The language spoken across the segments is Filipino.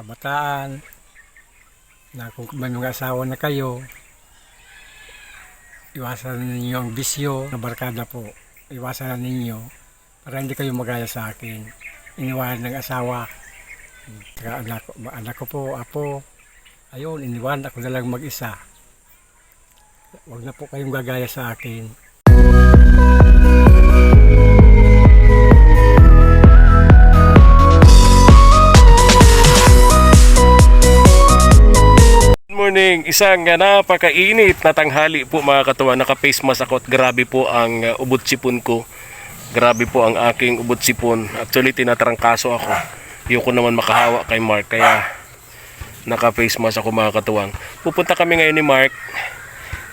kabataan, na kung may mga asawa na kayo, iwasan ninyo ang bisyo na barkada po. Iwasan na ninyo para hindi kayo magaya sa akin. Iniwanan ng asawa. Saka anak, anak ko po, apo, ayun, iniwan ako na lang mag-isa. Huwag na po kayong gagaya sa akin. Morning, isang uh, napakainit na tanghali po mga katuwa. Naka-face mask ako at grabe po ang uh, ubot sipon ko. Grabe po ang aking ubot sipon. Actually, tinatrangkaso ako. Ayoko naman makahawa kay Mark kaya naka-face mask ako mga katuwang. Pupunta kami ngayon ni Mark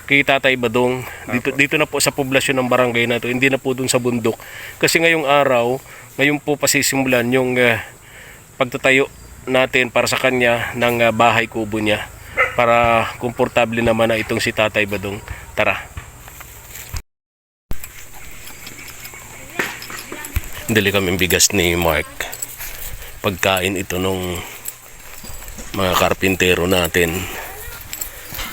kay Tatay Badong. Dito, dito na po sa poblasyon ng barangay na to. Hindi na po dun sa bundok. Kasi ngayong araw, ngayon po pasisimulan yung uh, pagtatayo natin para sa kanya ng uh, bahay kubo niya para komportable naman na itong si Tatay Badong. Tara. Dali kami bigas ni Mark. Pagkain ito nung mga karpintero natin.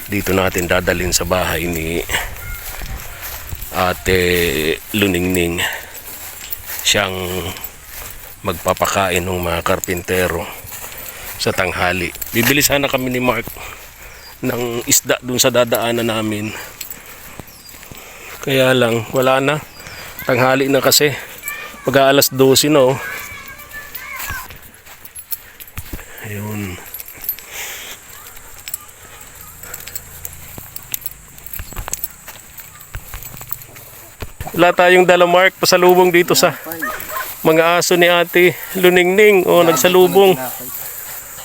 Dito natin dadalhin sa bahay ni Ate Luningning. Siyang magpapakain ng mga karpintero sa tanghali. Bibili sana kami ni Mark ng isda dun sa dadaanan namin. Kaya lang, wala na. Tanghali na kasi. Pag alas 12 na oh. Ayun. Wala tayong dala Mark pasalubong dito sa mga aso ni ate Luningning. O, nagsalubong.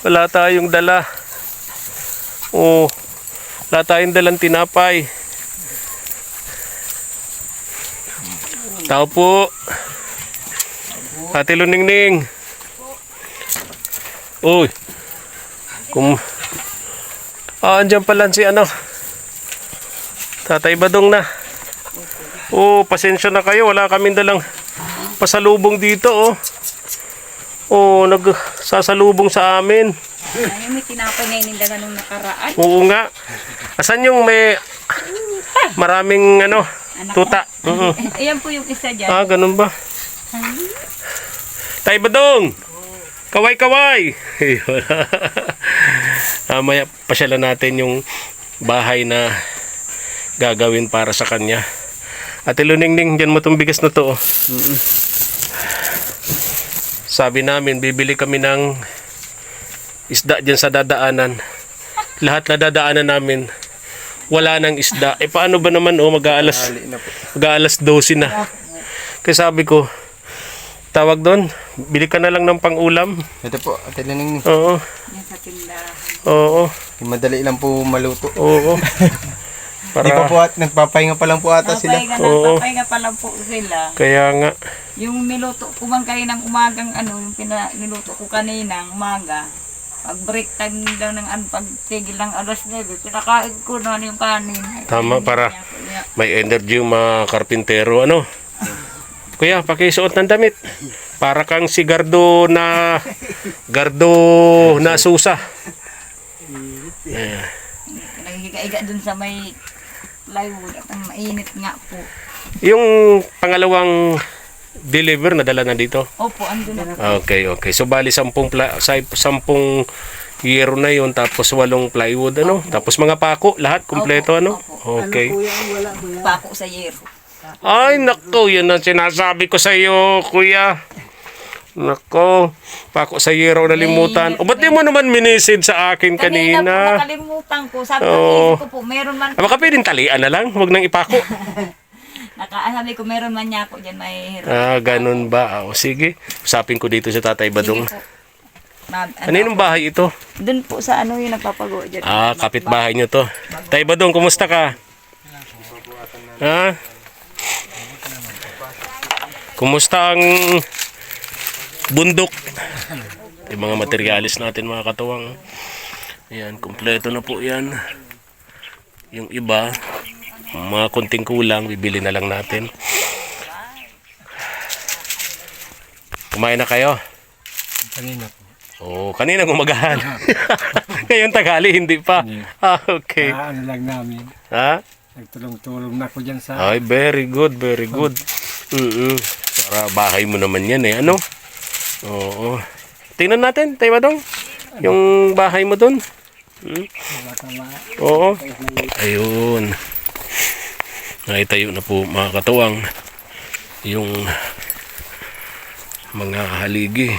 Wala tayong dala. O, wala tayong dalang tinapay. Tao po. Ate Luningning. Uy. Kum Ah, andyan pala si ano. Tatay Badong na. Oh, pasensya na kayo. Wala kaming dalang pasalubong dito, oh. Oh, nagsasalubong sa amin. Ay, may tinapay na inindagan nung nakaraan. Oo nga. Asan yung may maraming ano, tuta? Oo. Ayan po yung isa dyan. Ah, ganun ba? Tay Badong! Kaway kaway! Mamaya pasyalan natin yung bahay na gagawin para sa kanya. Ate Luningning, dyan mo itong bigas na to. oh. Sabi namin, bibili kami ng isda dyan sa dadaanan. Lahat na dadaanan namin, wala nang isda. Eh paano ba naman, oh, mag-aalas, mag-aalas 12 na. Kaya sabi ko, tawag doon, bili ka na lang ng pang-ulam. Ito po, Ate Lening. Oo, Yan sa tindahan. oo, Madali lang po maluto. oo. Hindi pa Para, po at nagpapahinga pa lang po ata sila. Papahinga na, Oo. papahinga pa lang po sila. kaya nga, Yung niluto ko man kayo ng umagang ano, yung pina, niluto ko kanina, umaga. Pag break time daw ng ano, pag tigil ng alas 9, pinakain ko na yung kanin. Ay, Tama, para- may energy yung mga karpintero, ano? Kuya, pakisuot ng damit. Para kang si Gardo na, Gardo na susa. Eh, Naghiga-higa dun sa may plywood at ang mainit nga po. yung pangalawang deliver na dala na dito. Opo, andun na. Okay, okay. So bali sampung pla- sa- sampung yero na yun tapos walong plywood ano tapos mga pako lahat kumpleto ano okay Pako sa yero. ay nako yan ang sinasabi ko sa iyo kuya nako pako sa yero nalimutan o ba't di mo naman minisid sa akin Kanina, po kanina nakalimutan ko. Sabi ko, Oo. isip ko po, meron man, Ah, baka pwedeng talian na lang wag nang ipako naka, sabi ko, meron man niya ako dyan, may hero. ah ganun ba o sige usapin ko dito sa tatay badong Sige po. Ma'am, ano, kaninong bahay ito Dun po sa ano yung nagpapago dyan. Ah, kapitbahay nyo to. Tay Badong, kumusta ka? Ha? Kumusta ang bundok? Yung mga materialis natin mga katuwang. Ayan, kumpleto na po yan. Yung iba, mga konting kulang, bibili na lang natin. Kumain na kayo? Kanina po. Oh, kanina umagahan. Ngayon tagali, hindi pa. Ah, okay. Ah, ano lang namin. Ha? Nagtulong-tulong na ako dyan sa... Ay, very good, very good. Mm Para bahay mo naman yan eh, ano? Oo. Tingnan natin, tayo ba dong? Yung bahay mo dun? Hmm? Oo. Ayun. Naitayo na po mga katuwang yung mga haligi.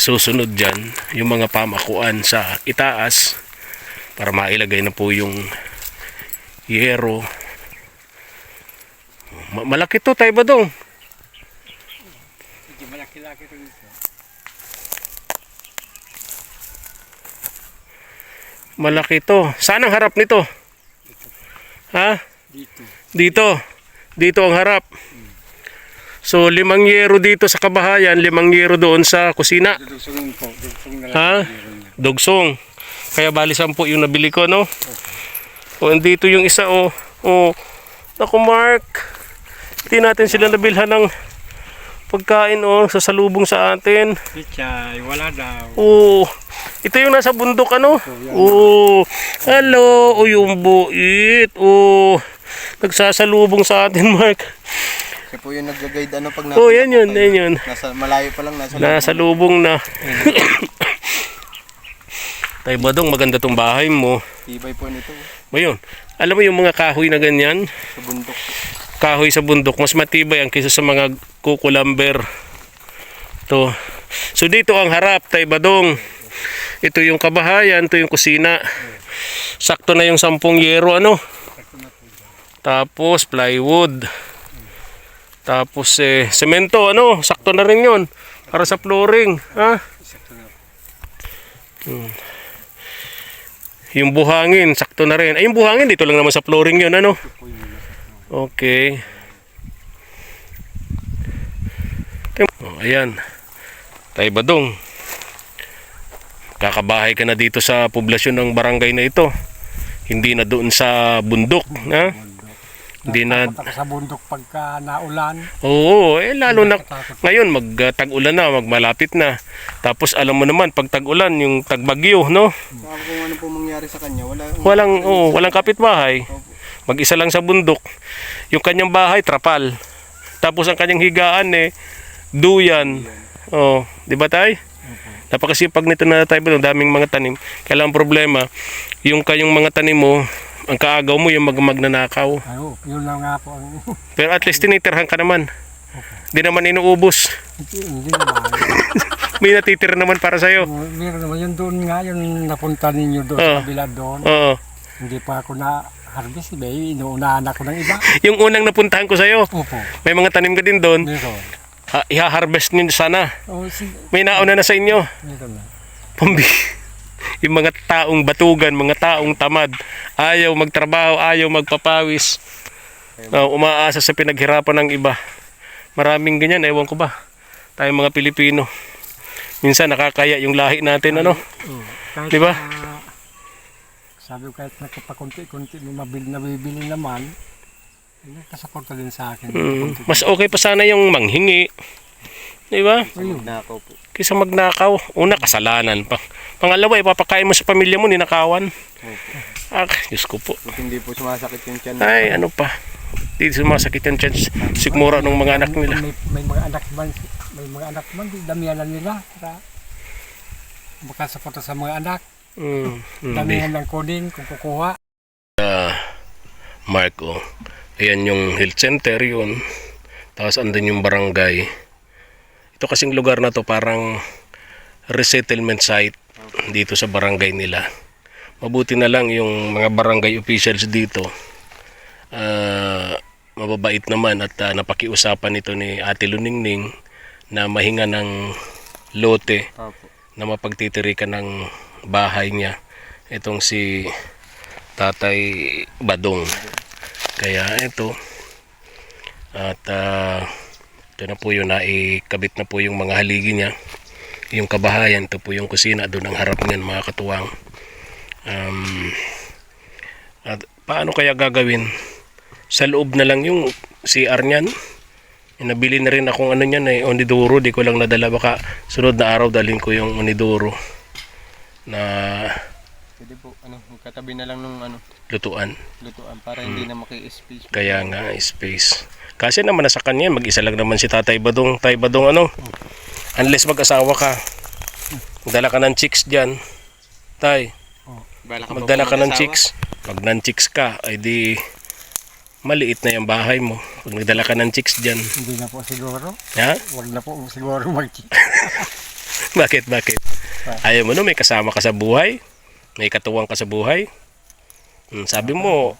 Susunod dyan, yung mga pamakuan sa itaas para mailagay na po yung yero. Ma- malaki to, tayo ba dong? Malaki-laki. Malaki to. Saan ang harap nito? Ha? Dito. Dito. Dito ang harap. So, limang yero dito sa kabahayan, limang yero doon sa kusina. Dudugsungin po. Lang. Ha? Dogsong. Kaya bali sampu yung nabili ko, no? O, dito yung isa, oh. Oh. Naku, Mark. Hindi natin sila nabilhan ng pagkain, oh. Sasalubong sa atin. Pichay, wala daw. Oh, ito yung nasa bundok ano? Oh, hello, oh yung buit. Oh, nagsasalubong sa atin, Mark. Siya po yung nag-guide ano pag Oh, napunta yan yun, yan yun. Nasa, malayo pa lang, nasa Nasa lubong na. Tay Badong, maganda tong bahay mo. Tibay po nito. Ngayon, alam mo yung mga kahoy na ganyan? Sa bundok. Kahoy sa bundok, mas matibay ang kaysa sa mga kukulamber. To. So dito ang harap, Tay Badong. Ito yung kabahayan, ito yung kusina. Sakto na yung sampung yero, ano? Tapos plywood. Tapos eh, semento, ano? Sakto na rin yun. Para sa flooring, ha? Hmm. Yung buhangin, sakto na rin. Ay, yung buhangin, dito lang naman sa flooring yun, ano? Okay. Oh, ayan. Tay Badong. Kakabahay ka na dito sa poblasyon ng barangay na ito. Hindi na doon sa bundok, ha? Hindi na sa bundok pagka naulan. Oo, eh lalo na ngayon mag-tag-ulan na, magmalapit na. Tapos alam mo naman pag tag-ulan, yung tagbagyo, no? Saka kung ano po mangyari sa kanya, wala. Walang oh, walang kapitbahay. Mag-isa lang sa bundok. Yung kanyang bahay trapal. Tapos ang kanyang higaan eh duyan. Oh, di ba tay? Napakasipag nito na tayo ang daming mga tanim. Kaya ang problema, yung kayong mga tanim mo, ang kaagaw mo yung mag magnanakaw. Ay, oh, yun lang nga po. Pero at least tinitirhan ka naman. Di naman inuubos. hindi, hindi naman. May natitira naman para sa'yo. Meron naman yun doon nga, yung napunta ninyo doon Oo. sa kabila doon. Oo. Hindi pa ako na harvest, iba, inuunahan ako ng iba. Yung unang napuntahan ko sa'yo, Opo, may mga tanim ka din doon. meron. Ha, iha-harvest nyo sana. May nauna na sa inyo. Pambi. Yung mga taong batugan, mga taong tamad, ayaw magtrabaho, ayaw magpapawis. Uh, umaasa sa pinaghirapan ng iba. Maraming ganyan, ewan ko ba. Tayong mga Pilipino. Minsan nakakaya yung lahi natin, ano? Di ba? sabi ko kahit nakapakunti-kunti nabibili naman, nakasuporta din sa akin. Mm, mas okay pa sana yung manghingi. Di ba? Ayun. Nakaw po. Kaysa magnakaw. Una, kasalanan pa. Pangalawa, ipapakain mo sa pamilya mo, ninakawan. Ah, Diyos ko po. At hindi po sumasakit yung tiyan. Ay, ano pa. Di sumasakit yung chance. Sigmura ng mga anak nila. May, may mga anak man, may mga anak man, di damihan nila. Para makasuporta sa mga anak. Mm, hindi. Damihan ng kunin kung kukuha. Marco. Ayan yung health center yun. Tapos andun yung barangay. Ito kasing lugar na to parang resettlement site dito sa barangay nila. Mabuti na lang yung mga barangay officials dito. ah, mababait naman at ah, napakiusapan ito ni Ate Luningning na mahinga ng lote Opo. na mapagtitirikan ng bahay niya. Itong si Tatay Badong. Kaya ito. At ah, ito na po yun, naikabit na po yung mga haligi niya. Yung kabahayan, ito po yung kusina doon ang harap niyan mga katuwang. Um, at paano kaya gagawin? Sa loob na lang yung CR niyan? Nabili na rin akong ano niyan eh, onidoro. Di ko lang nadala. Baka sunod na araw dalhin ko yung onidoro na katabi na lang nung ano, lutuan. lutuan para hindi na maki-space. Kaya nga, space. Kasi naman nasa kanya, mag-isa lang naman si Tatay Badong. Tay Badong ano? Unless mag-asawa ka. Magdala ka ng chicks dyan. Tay, pa magdala ka ng chicks. Pag ng chicks ka, ay di maliit na yung bahay mo. Pag nagdala ka ng chicks dyan. Hindi na po siguro. Ha? Huwag na po siguro mag Bakit, bakit? Ayaw mo no, may kasama ka sa buhay? May katuwang ka sa buhay? Hmm, sabi mo,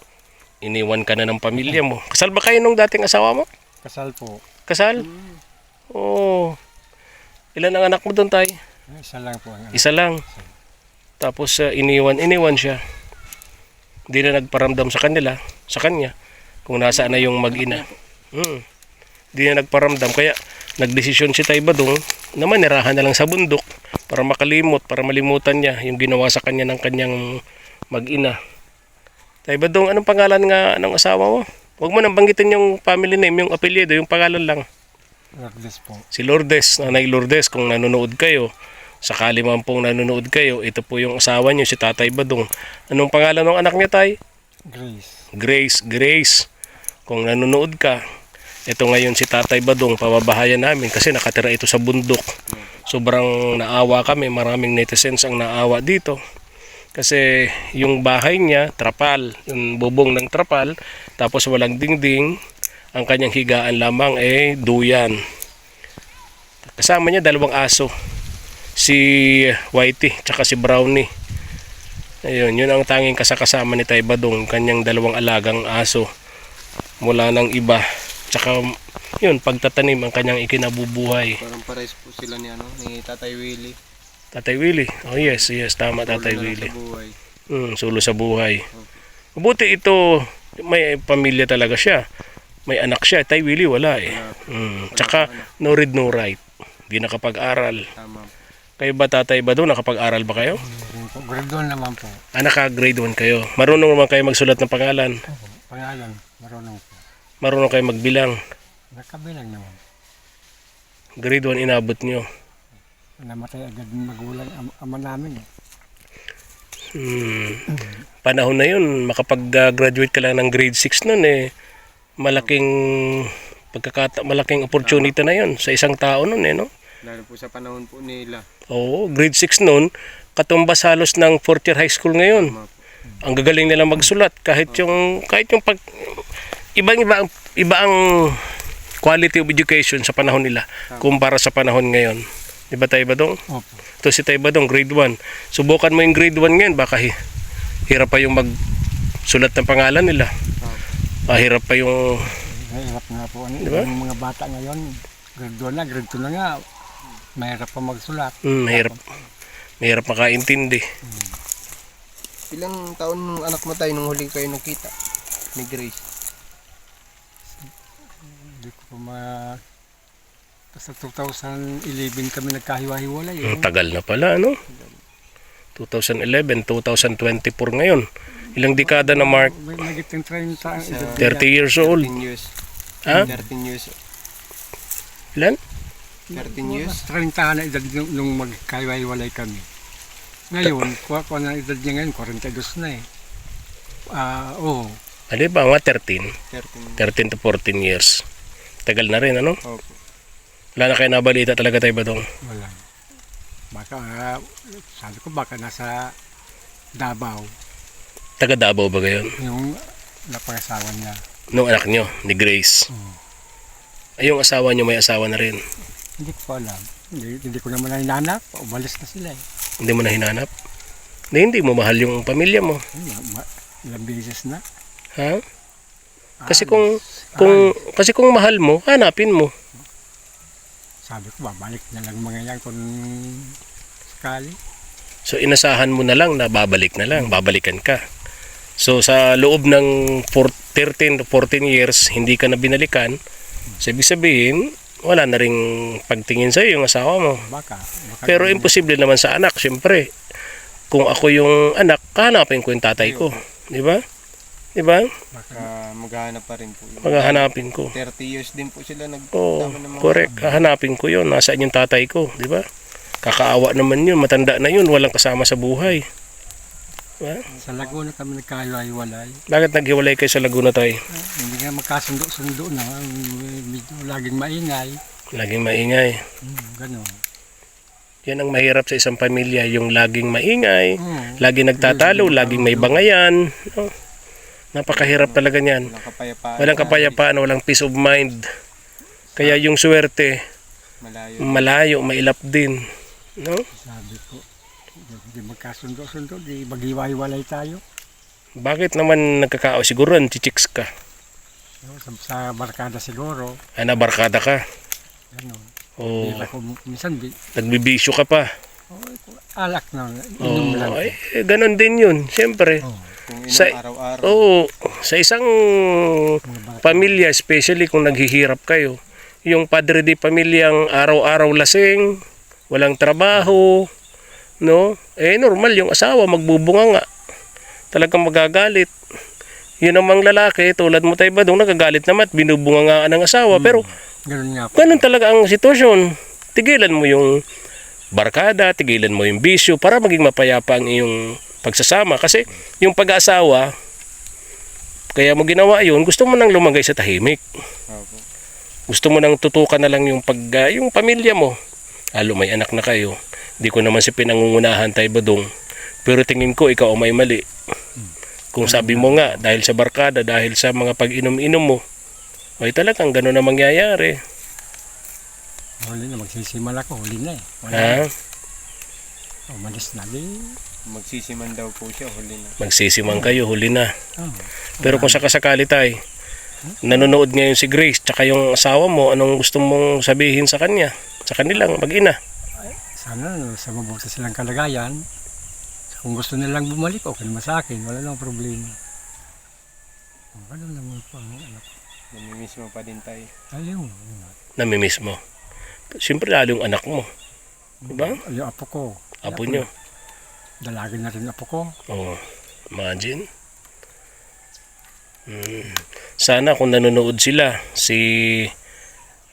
iniwan ka na ng pamilya mo. Kasal ba kayo nung dating asawa mo? Kasal po. Kasal? Oo. Ilan ang anak mo doon, tay? Isa lang po ang anak. Isa lang. Tapos uh, iniwan, iniwan siya. Hindi na nagparamdam sa kanila, sa kanya, kung nasaan na yung mag-ina. Mm. Hindi na nagparamdam. Kaya nagdesisyon si Tay Badong na manirahan na lang sa bundok para makalimot, para malimutan niya yung ginawa sa kanya ng kanyang mag-ina. Tay Badong, anong pangalan nga ng asawa mo? Huwag mo nang banggitin yung family name, yung apelyido, yung pangalan lang. Lourdes po. si Lourdes, Nanay Lourdes, kung nanonood kayo, sakali man pong nanonood kayo, ito po yung asawa niyo, si Tatay Badong. Anong pangalan ng anak niya, Tay? Grace. Grace, Grace. Kung nanonood ka, ito ngayon si Tatay Badong, pababahayan namin kasi nakatira ito sa bundok. Sobrang naawa kami, maraming netizens ang naawa dito. Kasi yung bahay niya, trapal, yung bubong ng trapal, tapos walang dingding, ang kanyang higaan lamang ay duyan. Kasama niya dalawang aso. Si Whitey, tsaka si Brownie. Ayun, yun ang tanging kasakasama ni Tay Badong, kanyang dalawang alagang aso. Mula ng iba. Tsaka, yun, pagtatanim ang kanyang ikinabubuhay. Parang pares po sila ni ano, ni Tatay Willie. Tatay Willie. Oh yes, yes, tama Tatay na lang Willie. Sa buhay. Mm, sulo sa buhay. Mabuti ito, may pamilya talaga siya. May anak siya. Tay Willie wala eh. Mm, tsaka, no read, no write. Di nakapag-aral. Tama. Kayo ba tatay ba doon? Nakapag-aral ba kayo? Po. Grade 1 naman po. Ah, naka-grade 1 kayo. Marunong naman kayo magsulat ng pangalan. Opo. Pangalan. Marunong. Marunong kayo magbilang. Nakabilang naman. Grade 1 inabot nyo. Namatay agad yung magulang am- ama namin eh. Hmm. Panahon na yun, makapag-graduate ka lang ng grade 6 nun eh. Malaking pagkakata, malaking opportunity na yun sa isang tao nun eh, no? Lalo po sa panahon po nila. Oo, grade 6 nun, katumbas halos ng 4 year high school ngayon. Ang gagaling nila magsulat kahit yung kahit yung pag ibang iba ang iba ang quality of education sa panahon nila kumpara sa panahon ngayon. Di ba tayo ba dong? Opo. Ito si Tay Badong, grade 1. Subukan mo yung grade 1 ngayon, baka hi- hirap pa yung magsulat ng pangalan nila. Ah, hirap pa yung... Mahirap nga po. Ano, Di ba? Yung mga bata ngayon, grade 1 na, grade 2 na nga, mahirap pa magsulat. Hmm, mahirap. Mahirap makaintindi. Ilang taon nung anak mo tayo nung huli kayo nakita? Ni Grace. Hindi ko pa ma... Sa 2011 kami nagkahiwa-hiwalay. Eh. Ang tagal na pala, ano? 2011, 2024 ngayon. Ilang dekada na, Mark? May nagitong 30 ang edad 30 years old. 13 years. Ha? 13 years. Ilan? 13 years. Mas 30 na edad nung, nung magkahiwa-hiwalay kami. Ngayon, kuha ko na edad niya ngayon, 42 na eh. Ah, oo. Ano ba? Mga 13. 13. 13 to 14 years. Tagal na rin, ano? Opo. Wala na kayo nabalita talaga tayo ba dong? Wala. Baka, ah, sabi ko baka nasa Davao, Taga Davao ba gayon? yung napangasawa niya. Nung anak nyo, ni Grace. Oo. Ay, yung asawa nyo may asawa na rin. Hindi ko pa alam. Hindi, hindi ko naman na hinanap. Umalis na sila eh. Hindi mo na hinanap. Hindi, hindi mo mahal yung pamilya mo. Ayun, ma- ilang beses na. Ha? Kasi kung kung kasi kung mahal mo, hanapin mo. Sabi ko, babalik na lang mga yan kung sakali. So inasahan mo na lang na babalik na lang, babalikan ka. So sa loob ng 4, 13 to 14 years, hindi ka na binalikan. So ibig sabihin, wala na ring pagtingin sa yung asawa mo. Baka. baka Pero imposible naman sa anak, syempre. Kung ako yung anak, hanapin ko yung tatay ko. Di ba? Di ba? Baka maghahanap pa rin po. yun. Maghahanapin ko. 30 years din po sila nag Oo, ng mga correct. Hahanapin ko yun. Nasaan yung tatay ko, di ba? Kakaawa naman yun. Matanda na yun. Walang kasama sa buhay. Diba? Sa Laguna kami nagkahiwa-hiwalay. Bakit naghiwalay kayo sa Laguna tayo? Hindi nga magkasundo-sundo na. Medyo laging maingay. Laging maingay. Hmm, ganun. Yan ang mahirap sa isang pamilya. Yung laging maingay, Oo. laging nagtatalo, laging may bangayan. No? Napakahirap talaga niyan. walang kapayapaan. Walang kapayapaan, walang peace of mind. Kaya yung swerte, Malayo. malayo, mailap din. No? Sabi ko, hindi magkasundo-sundo, di maghiwa-hiwalay tayo. Bakit naman nagkakao? Siguro chichiks ka. Sa, sa barkada siguro, Ah, nabarkada ka. ganun. O Di ako minsan, di, nagbibisyo ka pa. oh, alak na, inom Oh, lang. ay, eh, ganun din yun. Siyempre. Oh, Sa- araw-araw. Oo, sa isang pamilya, especially kung naghihirap kayo, yung padre di pamilyang araw-araw lasing, walang trabaho, no? Eh, normal yung asawa, magbubunga nga. Talagang magagalit. Yun namang lalaki, tulad mo tayo ba, doon nagagalit naman at binubunga nga ng asawa. Pero, Ganun nga po. ganun talaga ang sitwasyon. Tigilan mo yung barkada, tigilan mo yung bisyo para maging mapayapa ang iyong pagsasama. Kasi yung pag-asawa, kaya mo ginawa yun, gusto mo nang lumagay sa tahimik. Gusto mo nang tutukan na lang yung, pag, ah, yung pamilya mo. Alo, may anak na kayo. Di ko naman si pinangungunahan tayo badong. Pero tingin ko, ikaw may mali. Kung sabi mo nga, dahil sa barkada, dahil sa mga pag-inom-inom mo, ay talagang gano'n na mangyayari. Huli na, magsisimal ako, huli na eh. Wala Ha? Umalis na di. Magsisiman daw po siya, huli na. Magsisimang kayo, huli na. Oh. Pero kung sakasakali tayo, nanonood ngayon si Grace, tsaka yung asawa mo, anong gusto mong sabihin sa kanya? Sa kanilang mag-ina. Sana no, sa mabuti silang kalagayan. Kung gusto nilang bumalik, okay naman sa akin. Wala nang problema. Oh, ganun naman po ang anak. Namimiss mo pa din tayo. Ayun. Namimiss mo. Siyempre lalo yung anak mo. Diba? Yung apo ko. Apo nyo. Dalagin na rin apo ko. Oh, imagine. Hmm. Sana kung nanonood sila, si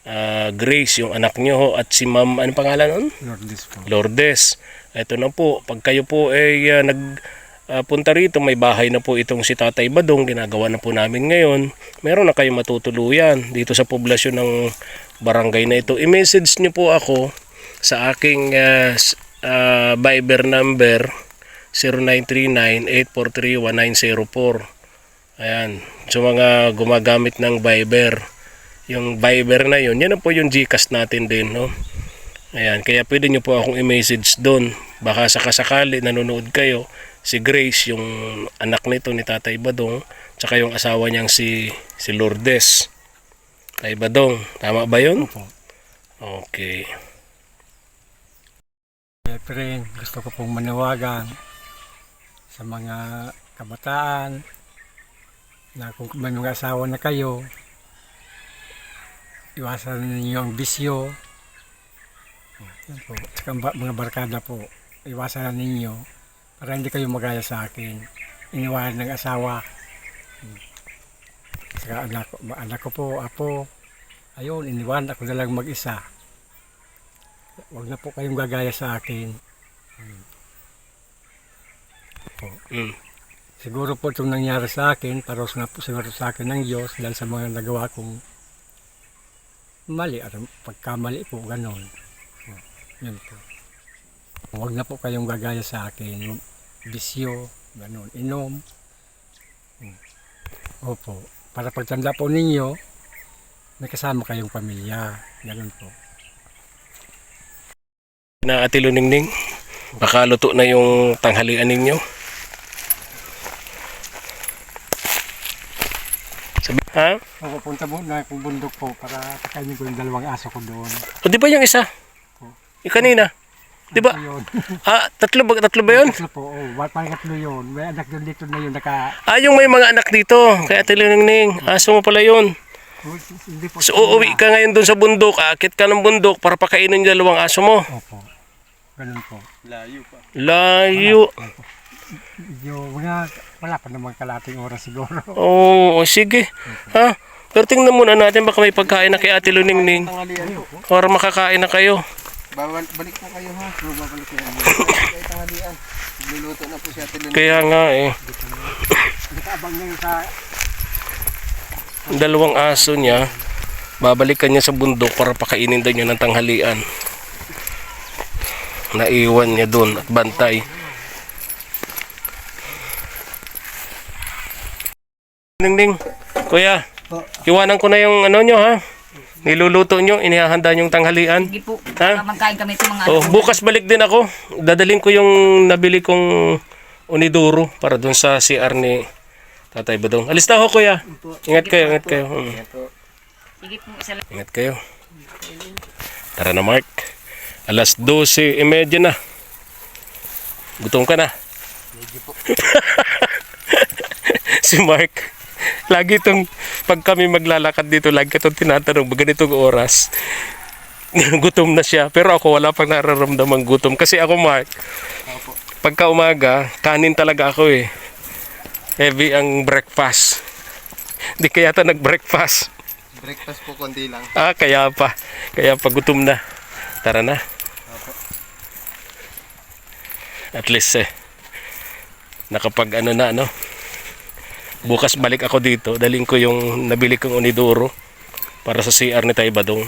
ah, Grace, yung anak nyo, ho, at si Ma'am, ano pangalan nun? Lourdes po. Lourdes. Ito na po, pag kayo po ay ah, nag ah, punta rito, may bahay na po itong si Tatay Badong, ginagawa na po namin ngayon. Meron na kayong matutuluyan dito sa poblasyon ng barangay na ito. I-message niyo po ako sa aking ah, s- ah, Viber number 0939-843-1904. Ayan, sa mga gumagamit ng Viber. Yung Viber na yon, yan na po yung Gcash natin din, no? Ayan, kaya pwede nyo po akong i-message doon. Baka sakasakali nanonood kayo, si Grace, yung anak nito ni Tatay Badong, tsaka yung asawa niyang si, si Lourdes. Tay Badong, tama ba yun? Opo. Okay. Siyempre, gusto ko pong manawagan sa mga kabataan na kung may mga asawa na kayo, iwasan ninyo ang bisyo. Yan po. Saka ang ba- mga barkada po, iwasan na ninyo para hindi kayo magaya sa akin. Iniwanan ng asawa. Hmm. Saka anak, anak ko po, apo, ayun, iniwan ako na lang mag-isa. Huwag na po kayong gagaya sa akin. Mm. Siguro po itong nangyari sa akin, paros na po siguro sa akin ng Diyos dahil sa mga nagawa kong mali at pagkamali po, ganon. Oh, Yun po. Huwag na po kayong gagaya sa akin. Bisyo, ganon, inom. Opo. Para pagtanda po ninyo, may kasama kayong pamilya. Ganon po. Na Ate Luningning, baka luto na yung tanghalian ninyo. Sabi, ha? Pupunta mo na kung bundok po para pakainin ko yung dalawang aso ko doon. O di ba yung isa? Yung kanina? Di ba? Ah, tatlo ba, tatlo ba yun? Tatlo po, oh, oh, pangatlo yun. May anak doon dito na yun, naka... Ah, yung may mga anak dito. Kaya Ate Luningning, aso mo pala yun. So, uuwi ka ngayon dun sa bundok, akit ka ng bundok para pakainin yung dalawang aso mo. Opo. ganun po. Layo. Medyo mga, wala pa namang kalating oras siguro. Oo, oh, sige. Ha? Pero tingnan muna natin baka may pagkain na kay Ate Luningning. Para makakain na kayo. Balik po kayo ha. Babalik kayo. Kayo tanghalian. Nagluluto na po si Ate Luna. Kaya nga eh. Nakaabang na yung sa Dalawang aso niya. Babalikan niya sa bundok para pakainin daw niya ng tanghalian. Naiwan niya doon at bantay. Ningning, kuya, iwanan ko na yung ano nyo ha. Niluluto nyo, inihahanda nyong tanghalian. Sige po, Ha? kamangkain kami sa mga Oh, bukas balik din ako. Dadaling ko yung nabili kong uniduro para doon sa CR ni Tatay Badong. Alis na ako kuya. Ingat kayo, ingat kayo. Mm. Lang. Ingat kayo. Tara na Mark. Alas 12.30 na. Gutom ka na. si Mark. Lagi itong, pag kami maglalakad dito, lagi itong tinatanong, "Ba ganitong oras. gutom na siya. Pero ako wala pang nararamdamang gutom. Kasi ako Mark, pagka umaga, kanin talaga ako eh. Heavy ang breakfast. Hindi kaya yata nag-breakfast. Breakfast po konti lang. Ah, kaya pa. Kaya pa gutom na. Tara na. At least eh. Nakapag ano na ano. Bukas balik ako dito. Daling ko yung nabili kong unidoro para sa CR ni Tay Badong.